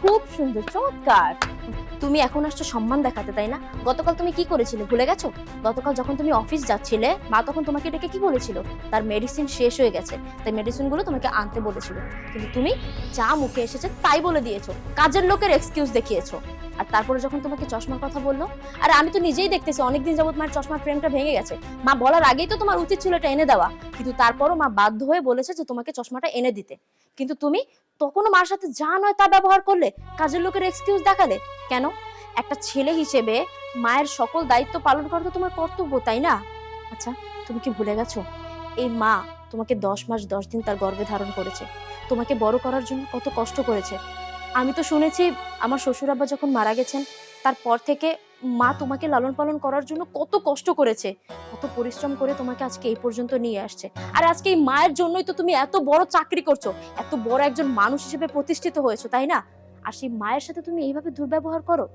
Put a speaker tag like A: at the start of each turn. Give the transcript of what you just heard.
A: খুব সুন্দর, চমৎকার। তুমি এখন আসছো সম্মান দেখাতে, তাই না? গতকাল তুমি কি করেছিলে, ভুলে গেছো? গতকাল যখন তুমি অফিস যাচ্ছিলে, মা তখন তোমাকে ডেকে কি বলেছিল? তার মেডিসিন শেষ হয়ে গেছে, তাই মেডিসিনগুলো তোমাকে আনতে বলেছিল। কিন্তু তুমি যা মুখে এসেছে তাই বলে দিয়েছ, কাজের লোকের এক্সকিউজ দেখিয়েছো। আর তারপরে যখন তোমাকে চশমার কথা বলল, আর আমি তো নিজেই দেখতেছি, অনেকদিন যাবত মায়ের চশমার ফ্রেমটা ভেঙে গেছে। মা বলার আগেই তো তোমার উচিত ছিল এটা এনে দেওয়া, কিন্তু তারপরও মা বাধ্য হয়ে বলেছে যে তোমাকে চশমাটা এনে দিতে। কিন্তু তুমি তখনও মার সাথে যা নয় তা ব্যবহার করলে কাজের লোকের এক্সকিউজ দেখালে? কেন? একটা ছেলে হিসেবে মায়ের সকল দায়িত্ব পালন করা তো তোমার কর্তব্য, তাই না? আচ্ছা তুমি কি ভুলে গেছো? এই মা তোমাকে দশ মাস দশ দিন তার গর্ভে ধারণ করেছে। তোমাকে বড় করার জন্য কত কষ্ট করেছে। আমি তো শুনেছি আমার শ্বশুর আব্বা যখন মারা গেছেন, তারপর থেকে মা তোমাকে লালন পালন করার জন্য কত কষ্ট করেছে, কত পরিশ্রম করে তোমাকে আজকে এই পর্যন্ত নিয়ে আসছে। আর আজকে এই মায়ের জন্যই তো তুমি এত বড় চাকরি করছ, এত বড় একজন মানুষ হিসেবে প্রতিষ্ঠিত হয়েছো, তাই না? আর সেই মায়ের সাথে তুমি এইভাবে দুর্ব্যবহার করো